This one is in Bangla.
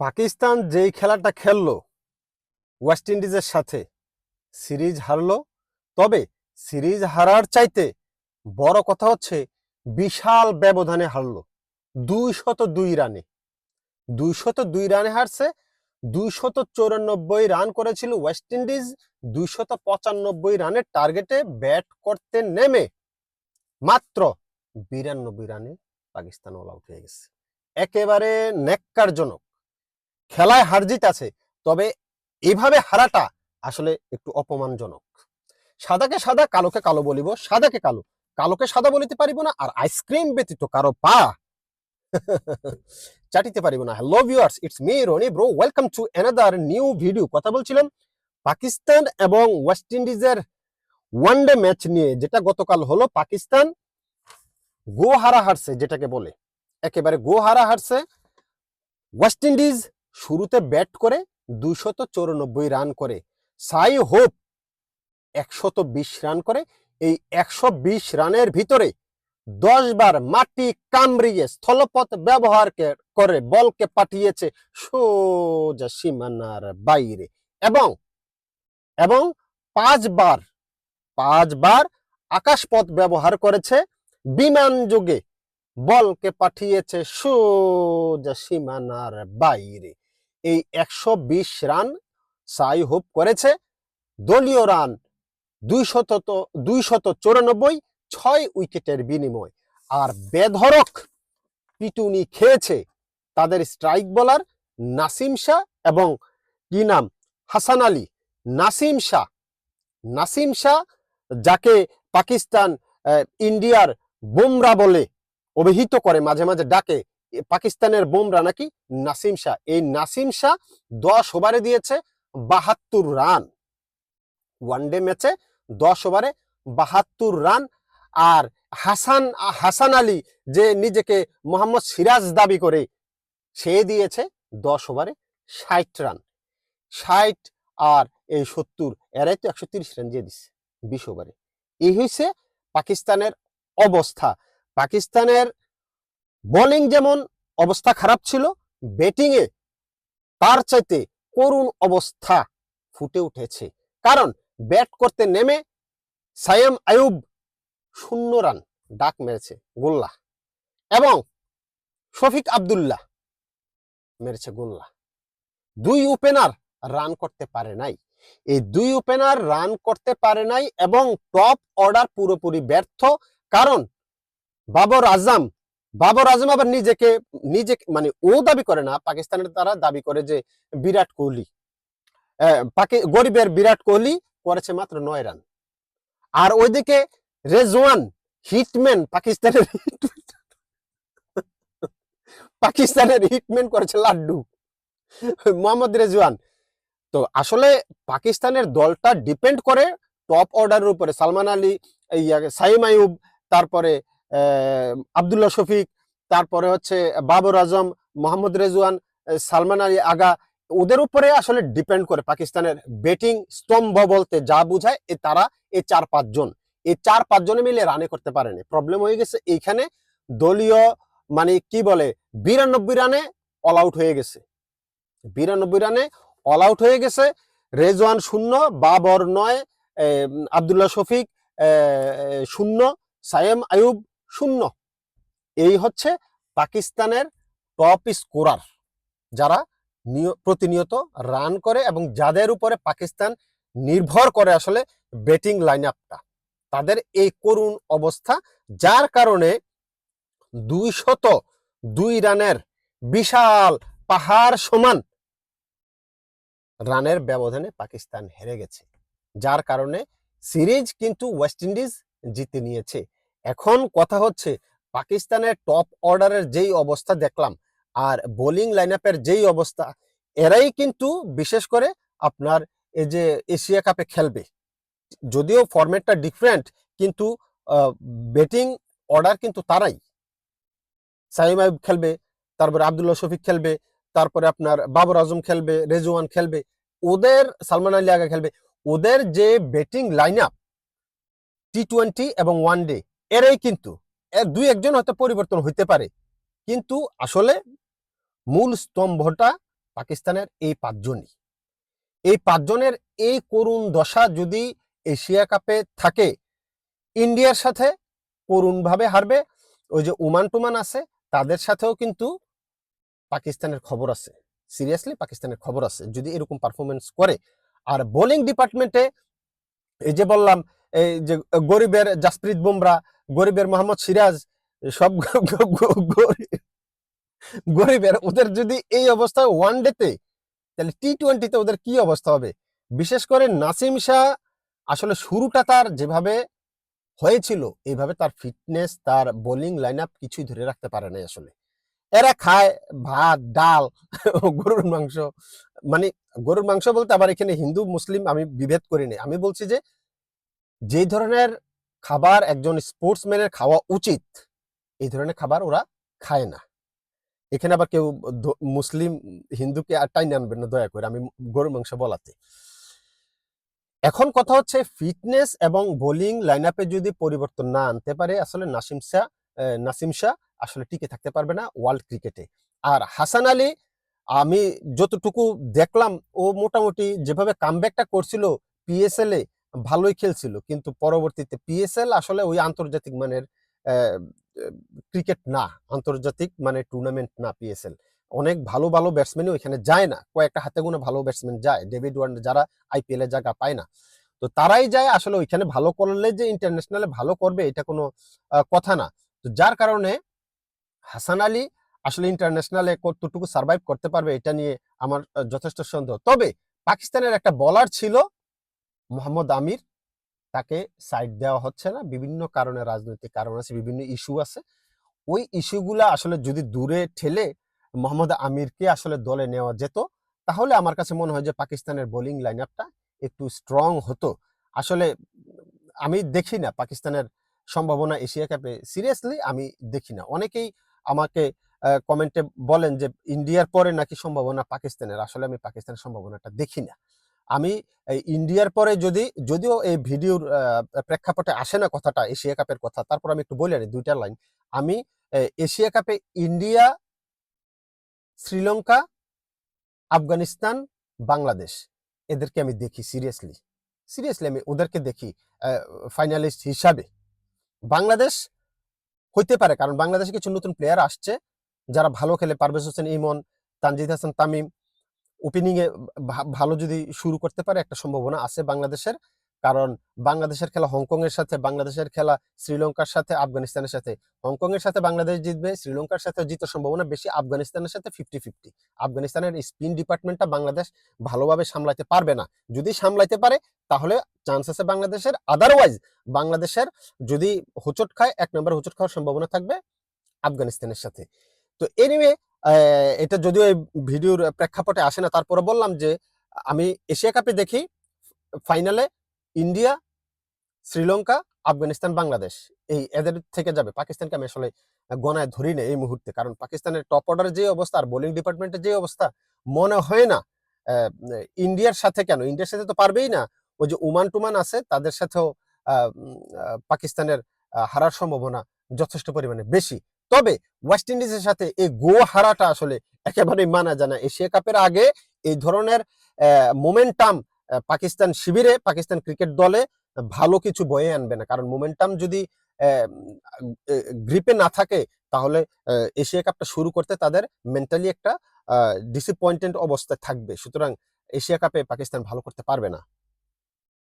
পাকিস্তান যেই খেলাটা খেললো ওয়েস্ট ইন্ডিজের সাথে সিরিজ হারলো, তবে সিরিজ হারার চাইতে বড় কথা হচ্ছে বিশাল ব্যবধানে হারলো, দুইশত দুই রানে। দুইশত দুই রানে হারছে, দুইশত চৌরানব্বই রান করেছিল ওয়েস্ট ইন্ডিজ দুইশত পঁচানব্বই রানের টার্গেটে ব্যাট করতে নেমে মাত্র বিরানব্বই রানে পাকিস্তান অল আউট হয়ে গেছে। একেবারে নেককারজনক খেলায় হার জিত আছে, তবে এভাবে হারাটা আসলে একটু অপমানজনক। সাদাকে সাদা, কালোকে কালো বলিব, সাদাকে কালো, কালোকে সাদা বলিতে পারিব না, আর আইসক্রিম ব্যতীত কারও পা চাটিতে পারিব না। Hello viewers it's me Roni bro welcome to another new video কথা বলছিলাম পাকিস্তান এবং ওয়েস্ট ইন্ডিজের ওয়ানডে ম্যাচ নিয়ে, যেটা গতকাল হলো পাকিস্তান গো হারা হারছে, যেটাকে বলে। একেবারে গো হারা হারছে ওয়েস্ট ইন্ডিজ শুরুতে ব্যাট করে দুশত চৌরানব্বই রান করে, সাই হোপ একশত বিশ রান করে, এই একশো বিশ রানের ভিতরে দশ বার মাটি কামড়িয়ে স্থলপথ ব্যবহার করে বলকে পাঠিয়েছে সোজা সীমানার বাইরে এবং এবং পাঁচবার পাঁচবার আকাশপথ ব্যবহার করেছে, বিমান যোগে বলকে পাঠিয়েছে সোজা সীমানার বাইরে। এই একশো বিশ রান সাই হোপ করেছে। দলীয় রান দুই দুইশত দুইশত চৌরানব্বই, ছয় উইকেটের বিনিময়। আর বেধরক পিটুনি খেয়েছে তাদের স্ট্রাইক বোলার নাসিম শাহ এবং কি নাম? হাসান আলী। নাসিম শাহ নাসিম শাহ যাকে পাকিস্তান ইন্ডিয়ার বুমরা বলে অভিহিত করে, মাঝে মাঝে ডাকে পাকিস্তানের বোমরা নাকি নাসিম শাহ। এই নাসিম শাহ দশ ওভারে দিয়েছে বাহাত্তর রান। ওয়ানডে ম্যাচে দশ ওভারে বাহাত্তর রান। আর হাসান হাসান আলী যে নিজেকে মোহাম্মদ সিরাজ দাবি করে, সে দিয়েছে দশ ওভারে ষাট রান। ষাট আর এই সত্তর, এরাই তো একশো তিরিশ রান দিয়ে দিচ্ছে বিশ ওভারে। এই হয়েছে পাকিস্তানের অবস্থা। পাকিস্তানের বোলিং যেমন অবস্থা খারাপ ছিল ব্যাটিং এ তার চাইতে করুণ অবস্থা ফুটে উঠেছে। কারণ ব্যাট করতে নেমে সায়েম আয়ুব শূন্য রান ডাক মেরেছে গোল্লা এবং শফিক আব্দুল্লাহ মেরেছে গোল্লা দুই ওপেনার রান করতে পারে নাই। এই দুই ওপেনার রান করতে পারে নাই এবং টপ অর্ডার পুরোপুরি ব্যর্থ। কারণ বাবর আজম বাবর আজম আবার নিজেকে, নিজে মানে ও দাবি করে না, পাকিস্তানের তারা দাবি করে যে বিরাট কোহলি গরিবের বিরাট কোহলি করেছে মাত্র নয় রান। আর ওইদিকে রেজওয়ান, হিটম্যান, পাকিস্তানের পাকিস্তানের হিটম্যান করেছে লাড্ডু, মোহাম্মদ রেজওয়ান। তো আসলে পাকিস্তানের দলটা ডিপেন্ড করে টপ অর্ডারের উপরে, সালমান আলী সাইম আয়ুব তারপরে আবদুল্লাহ শফিক, তারপরে হচ্ছে বাবর আজম, মোহাম্মদ রেজওয়ান সালমান আলী আগা, ওদের উপরে আসলে ডিপেন্ড করে পাকিস্তানের ব্যাটিং স্তম্ভ বলতে যা বোঝায়, এ তারা এই চার পাঁচজন। এই চার পাঁচজনে মিলে রানে করতে পারেনি। প্রবলেম হয়ে গেছে এইখানে দলীয় মানে কি বলে, বিরানব্বই রানে অল আউট হয়ে গেছে। বিরানব্বই রানে অল আউট হয়ে গেছে। রেজওয়ান শূন্য, বাবর নয় আবদুল্লাহ শফিক শূন্য, সায়েম আয়ুব শূন্য। এই হচ্ছে পাকিস্তানের টপ স্কোরার যারা নিয়- প্রতিনিয়ত রান করে এবং যাদের উপরে পাকিস্তান নির্ভর করে আসলে ব্যাটিং লাইন আপটা তাদের এই করুণ অবস্থা, যার কারণে দুই শত দুই রানের বিশাল পাহাড় সমান রানের ব্যবধানে পাকিস্তান হেরে গেছে। যার কারণে সিরিজ কিন্তু ওয়েস্ট ইন্ডিজ জিতে নিয়েছে। এখন কথা হচ্ছে, পাকিস্তানের টপ অর্ডারের যেই অবস্থা দেখলাম আর বোলিং লাইন যেই অবস্থা, এরাই কিন্তু বিশেষ করে আপনার এই যে এশিয়া কাপে খেলবে। যদিও ফরম্যাটটা ডিফারেন্ট কিন্তু ব্যাটিং অর্ডার কিন্তু তারাই। সাইম আইব খেলবে, তারপরে আবদুল্লাহ শফিক খেলবে, তারপরে আপনার বাবর আজম খেলবে, রেজওয়ান খেলবে, ওদের সালমান আলী আগা খেলবে, ওদের যে batting line up T twenty এবং ওয়ান ডে এরাই কিন্তু, এর দুই একজন হয়তো পরিবর্তন হইতে পারে। কিন্তু আসলে মূল স্তম্ভটা পাকিস্তানের এই পাঁচজনই। এই পাঁচজনের এই করুণ দশা যদি এশিয়া কাপে থাকে, ইন্ডিয়ার সাথে করুণভাবে হারবে, ওই যে ওমান টুমান আছে, তাদের সাথেও কিন্তু পাকিস্তানের খবর আছে। সিরিয়াসলি পাকিস্তানের খবর আছে, যদি এরকম পারফরমেন্স করে। আর বোলিং ডিপার্টমেন্টে এই যে বললাম এই যে গরিবের জাসপ্রীত বুমরা, গরিবের মোহাম্মদ সিরাজ সব গরিবের ওদের যদি এই অবস্থা ওয়ান ডেতে তাহলে টি টোয়েন্টিতে ওদের কি অবস্থা হবে? বিশেষ করে নাসিম শাহ আসলে শুরুটা তার যেভাবে হয়েছিল এইভাবে তার ফিটনেস তার বোলিং লাইন আপ কিছুই ধরে রাখতে পারে নাই আসলে। এরা খায় ভাত, ডাল, গরুর মাংস মানে গরুর মাংস বলতে আবার এখানে হিন্দু, মুসলিম আমি বিভেদ করি নাই। আমি বলছি যে যেই ধরনের খাবার একজন স্পোর্টসম্যানের খাওয়া উচিত, এই ধরনের খাবার ওরা খায় না। এখানে আবার কেউ মুসলিম, হিন্দুকে আর টাইনে আনবেন না, দয়া করে, আমি গরুর মাংস বলাতে। এখন কথা হচ্ছে ফিটনেস এবং বোলিং লাইন আপে যদি পরিবর্তন না আনতে পারে, আসলে নাসিম শাহ নাসিম শাহ আসলে টিকে থাকতে পারবে না ওয়ার্ল্ড ক্রিকেটে আর হাসান আলী, আমি যতটুকু দেখলাম, ও মোটামুটি যেভাবে কামব্যাকটা করছিল পিএসএল এ ভালোই খেলছিল। কিন্তু পরবর্তীতে পিএসএল আসলে ওই আন্তর্জাতিক মানের ক্রিকেট না, আন্তর্জাতিক মানে টুর্নামেন্ট না পিএসএল অনেক ভালো ভালো ব্যাটসম্যানই ওইখানে যায় না। কয়েকটা হাতে গোনা ভালো ব্যাটসম্যান যায়। ডেভিড ওয়ার্নার যারা আইপিএল এর জায়গা পায় না। তো তারাই যায় আসলে ওইখানে ভালো করলে যে ইন্টারন্যাশনালে ভালো করবে এটা কোনো কথা না। তো যার কারণে হাসান আলী আসলে ইন্টারন্যাশনালে কতটুকু সার্ভাইভ করতে পারবে এটা নিয়ে আমার যথেষ্ট সন্দেহ। তবে পাকিস্তানের একটা বলার ছিল মোহাম্মদ আমির, তাকে সাইড দেওয়া হচ্ছে না। বিভিন্ন কারণে, রাজনৈতিক কারণ আছে, বিভিন্ন ইস্যু আছে। ওই ইস্যুগুলো আসলে যদি দূরে ঠেলে মোহাম্মদ আমিরকে আসলে দলে নেওয়া যেত, তাহলে আমার কাছে মনে হয় যে পাকিস্তানের বোলিং লাইন আপটা একটু স্ট্রং হতো। আসলে আমি দেখি না পাকিস্তানের সম্ভাবনা এশিয়া কাপে সিরিয়াসলি আমি দেখি না। অনেকেই আমাকে কমেন্টে বলেন যে, ইন্ডিয়ার পরে নাকি সম্ভাবনা পাকিস্তানের? আসলে আমি পাকিস্তানের সম্ভাবনাটা দেখি না। আমি ইন্ডিয়ার পরে যদি, যদিও এই ভিডিওর প্রেক্ষাপটে আসে না কথাটা, এশিয়া কাপের কথা, তারপর আমি একটু বলে আনি দুইটা লাইন। আমি এশিয়া কাপে ইন্ডিয়া, শ্রীলঙ্কা, আফগানিস্তান, বাংলাদেশ, এদেরকে আমি দেখি সিরিয়াসলি সিরিয়াসলি আমি ওদেরকে দেখি ফাইনালিস্ট হিসাবে। বাংলাদেশ হইতে পারে, কারণ বাংলাদেশে কিছু নতুন প্লেয়ার আসছে, যারা ভালো খেলে, পারভেজ হোসেন ইমন, তানজিদ হাসান তামিম ওপেনিং এ ভা- ভালো যদি শুরু করতে পারে একটা সম্ভাবনা আছে বাংলাদেশের। কারণ বাংলাদেশের খেলা হংকং এর সাথে, বাংলাদেশের খেলা শ্রীলঙ্কার সাথে, আফগানিস্তানের সাথে। হংকং এর সাথে বাংলাদেশ জিতবে, শ্রীলঙ্কার সাথে জিতার সম্ভাবনা বেশি, আফগানিস্তানের সাথে ফিফটি ফিফটি আফগানিস্তানের স্পিন ডিপার্টমেন্টটা বাংলাদেশ ভালোভাবে সামলাতে পারবে না। যদি সামলাইতে পারে, তাহলে চান্স আছে বাংলাদেশের। আদারওয়াইজ বাংলাদেশের যদি হোঁচট খায়, এক নম্বর হোঁচট খাওয়ার সম্ভাবনা থাকবে আফগানিস্তানের সাথে। তো এনিওয়ে এটা যদিও এই ভিডিওর প্রেক্ষাপটে আসে না, তারপরে বললাম যে, আমি এশিয়া কাপে দেখি, ফাইনালে ইন্ডিয়া, শ্রীলঙ্কা, আফগানিস্তান, বাংলাদেশ। এই এদের থেকে যাবে। পাকিস্তানকে আমি আসলে গণায় ধরি না এই মুহূর্তে, কারণ পাকিস্তানের টপ অর্ডারের যে অবস্থা আর বোলিং ডিপার্টমেন্টের যে অবস্থা মনে হয় না। ইন্ডিয়ার সাথে কেন? ইন্ডিয়ার সাথে তো পারবেই না। ওই যে ওমান টুমান আছে, তাদের সাথেও পাকিস্তানের হারার সম্ভাবনা যথেষ্ট পরিমাণে বেশি। তবে ওয়েস্ট ইন্ডিজের সাথে এই গো হারাটা আসলে একেবারে মানা যায় না। এশিয়া কাপের আগে এই ধরনের মোমেন্টাম পাকিস্তান শিবিরে, পাকিস্তান ক্রিকেট দলে ভালো কিছু বয়ে আনবে না। কারণ মোমেন্টাম যদি গ্রিপে না থাকে, তাহলে এশিয়া কাপটা শুরু করতে তাদের মেন্টালি একটা ডিসঅ্যাপয়েন্টেড অবস্থায় থাকবে। সুতরাং এশিয়া কাপে পাকিস্তান ভালো করতে পারবে না।